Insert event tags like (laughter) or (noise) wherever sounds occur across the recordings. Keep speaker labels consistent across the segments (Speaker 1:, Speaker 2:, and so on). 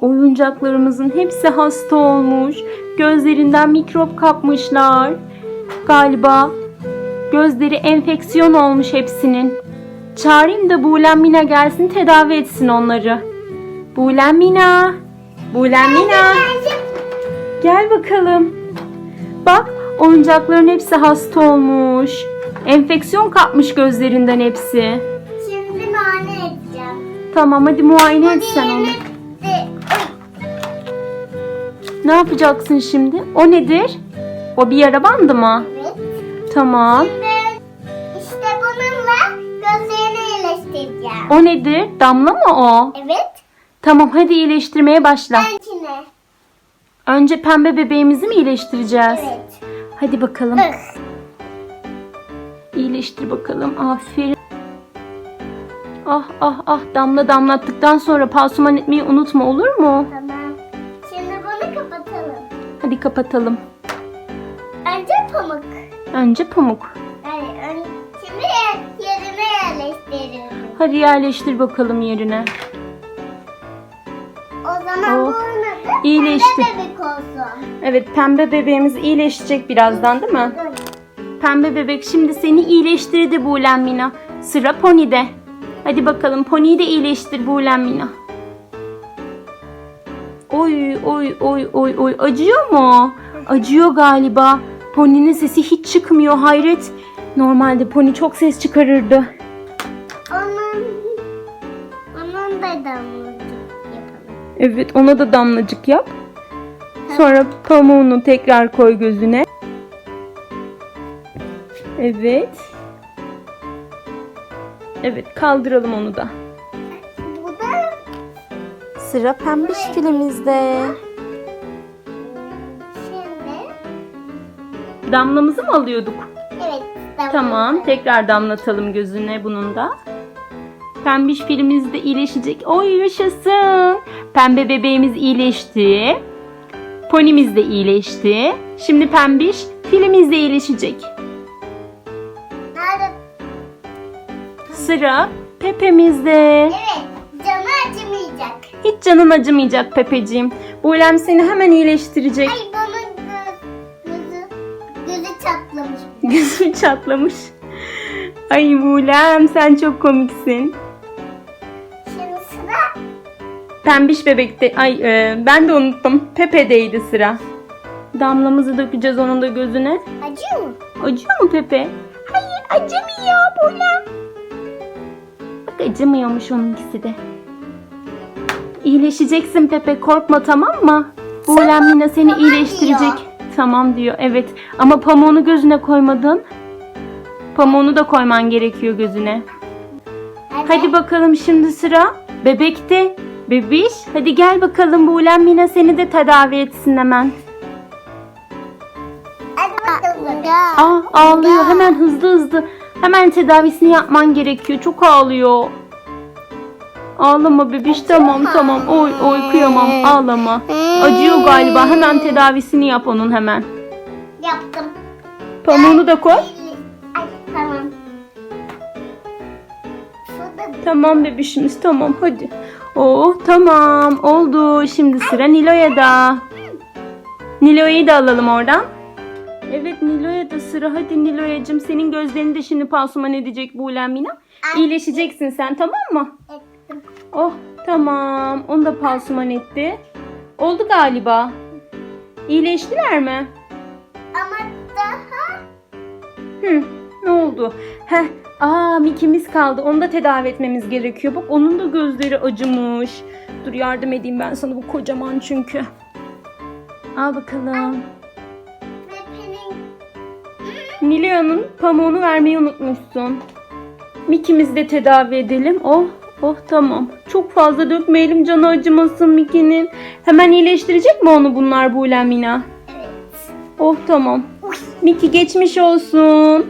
Speaker 1: Oyuncaklarımızın hepsi hasta olmuş. Gözlerinden mikrop kapmışlar. Galiba gözleri enfeksiyon olmuş hepsinin. Çağırayım da Buğlen Mina gelsin tedavi etsin onları. Buğlen Mina. Buğlen Mina. Gel bakalım. Bak oyuncakların hepsi hasta olmuş. Enfeksiyon kapmış gözlerinden hepsi.
Speaker 2: Şimdi muayene edeceğim.
Speaker 1: Tamam hadi muayene et sen onu. Ne yapacaksın şimdi? O nedir? O bir yara bandı mı?
Speaker 2: evet.
Speaker 1: Tamam.
Speaker 2: Şimdi işte bununla gözlerini iyileştireceğim.
Speaker 1: O nedir? Damla mı o?
Speaker 2: Evet.
Speaker 1: Tamam hadi iyileştirmeye başla.
Speaker 2: Önkine.
Speaker 1: Önce pembe bebeğimizi mi iyileştireceğiz?
Speaker 2: Evet.
Speaker 1: Hadi bakalım.
Speaker 2: Ih.
Speaker 1: İyileştir bakalım. Aferin. Ah ah ah damla damlattıktan sonra pansuman etmeyi unutma olur mu?
Speaker 2: Tamam.
Speaker 1: Hadi kapatalım.
Speaker 2: Önce pamuk.
Speaker 1: Önce pamuk.
Speaker 2: Yani ön, şimdi yer- yerine yerleştiriyorum.
Speaker 1: Hadi yerleştir bakalım yerine.
Speaker 2: O zaman
Speaker 1: Oh,
Speaker 2: bu da
Speaker 1: iyileşti.
Speaker 2: pembe bebek olsun.
Speaker 1: Evet pembe bebeğimiz iyileşecek birazdan değil mi? Pembe bebek şimdi seni iyileştirdi Buğlen Mina. Sıra Pony'de. Hadi bakalım Pony'yi de iyileştir Buğlen Mina. Oy oy oy oy oy acıyor mu? Acıyor galiba. Pony'nin sesi hiç çıkmıyor hayret. Normalde Pony çok ses çıkarırdı.
Speaker 2: Onun, onun da damlacık yapalım.
Speaker 1: Evet ona da damlacık yap. Sonra pamuğunu tekrar koy gözüne. Evet. Evet kaldıralım onu da. Sıra pembiş filimizde.
Speaker 2: şimdi
Speaker 1: Damlamızı mı alıyorduk?
Speaker 2: evet damla.
Speaker 1: Tamam tekrar damlatalım gözüne bunun da. Pembiş filimiz de iyileşecek. Oy yaşasın. Pembe bebeğimiz iyileşti. Ponimiz de iyileşti. Şimdi pembiş filimiz de iyileşecek.
Speaker 2: Nerede?
Speaker 1: Sıra Pepe'mizde.
Speaker 2: Evet.
Speaker 1: Hiç canın acımayacak Pepeciğim. Buğlem seni hemen iyileştirecek.
Speaker 2: Ay göz, gözü, gözü çatlamış. (laughs)
Speaker 1: Gözüm çatlamış. Ay Buğlem sen çok komiksin.
Speaker 2: Şimdi sıra
Speaker 1: Pembiş bebekte, ay e, ben de unuttum. Pepe'deydi sıra. Damlamızı dökeceğiz onun da gözüne.
Speaker 2: acıyor mu?
Speaker 1: Acıyor mu Pepe? Hayır acımıyor Buğlem. Bak acımıyormuş onunkisi de. İyileşeceksin Pepe korkma tamam mı? Buğlem yine seni
Speaker 2: tamam
Speaker 1: iyileştirecek.
Speaker 2: diyor.
Speaker 1: Tamam diyor evet. Ama pamuğunu gözüne koymadın. Pamuğunu da koyman gerekiyor gözüne. Hadi bakalım şimdi sıra bebekte. Bebiş hadi gel bakalım Buğlem Mina seni de tedavi etsin hemen.
Speaker 2: Bakalım.
Speaker 1: Ah ağlıyor hemen hızlı hızlı. Hemen tedavisini yapman gerekiyor. Çok ağlıyor. Ağlama bebiş tamam tamam. Oy oy kıyamam ağlama. Acıyor galiba hemen tedavisini yap onun hemen.
Speaker 2: Yaptım.
Speaker 1: Pamuğunu da koy.
Speaker 2: Ay tamam.
Speaker 1: Tamam bebişimiz tamam hadi. Oh tamam oldu. Şimdi sıra Nilo'ya da. Nilo'yu da alalım oradan. Evet Nilo'ya da sıra. Hadi Nilo'yacığım senin gözlerini de şimdi pansuman edecek Buğlem Mina. İyileşeceksin sen tamam mı?
Speaker 2: ettim.
Speaker 1: Oh tamam. Onu da pansuman etti. Oldu galiba. İyileştiler mi?
Speaker 2: Ama daha
Speaker 1: Hı, ne oldu? Heh, aa Mickey'miz kaldı. Onu da tedavi etmemiz gerekiyor. Bak onun da gözleri acımış. Dur yardım edeyim ben sana bu kocaman çünkü. Al bakalım. Nilo'nun pamuğunu vermeyi unutmuşsun. Mickey'mizi de tedavi edelim. Oh, oh tamam. Çok fazla dökmeyelim canı acımasın Mickey'nin. Hemen iyileştirecek mi onu bunlar Buğlem Mina?
Speaker 2: evet.
Speaker 1: Oh tamam. Mickey geçmiş olsun.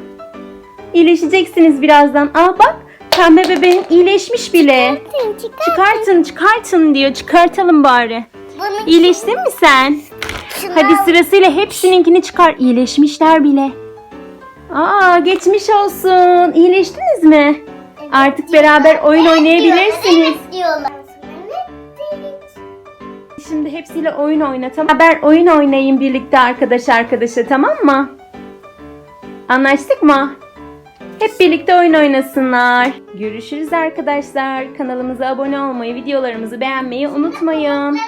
Speaker 1: İyileşeceksiniz birazdan. Aa bak pembe bebeğin iyileşmiş bile.
Speaker 2: Çıkar.
Speaker 1: Çıkartın çıkartın diyor. Çıkartalım bari.
Speaker 2: Bunu
Speaker 1: İyileştin mi sen? Hadi sırasıyla hepsininkini çıkar. İyileşmişler bile. Aa geçmiş olsun. İyileştiniz mi? Artık beraber oyun oynayabilirsiniz.
Speaker 2: Evet diyorlar. Evet.
Speaker 1: şimdi hepsiyle oyun oyna tamam. Haber oyun oynayın birlikte arkadaş arkadaşa tamam mı? Anlaştık mı? Hep birlikte oyun oynasınlar. Görüşürüz arkadaşlar. Kanalımıza abone olmayı, videolarımızı beğenmeyi unutmayın.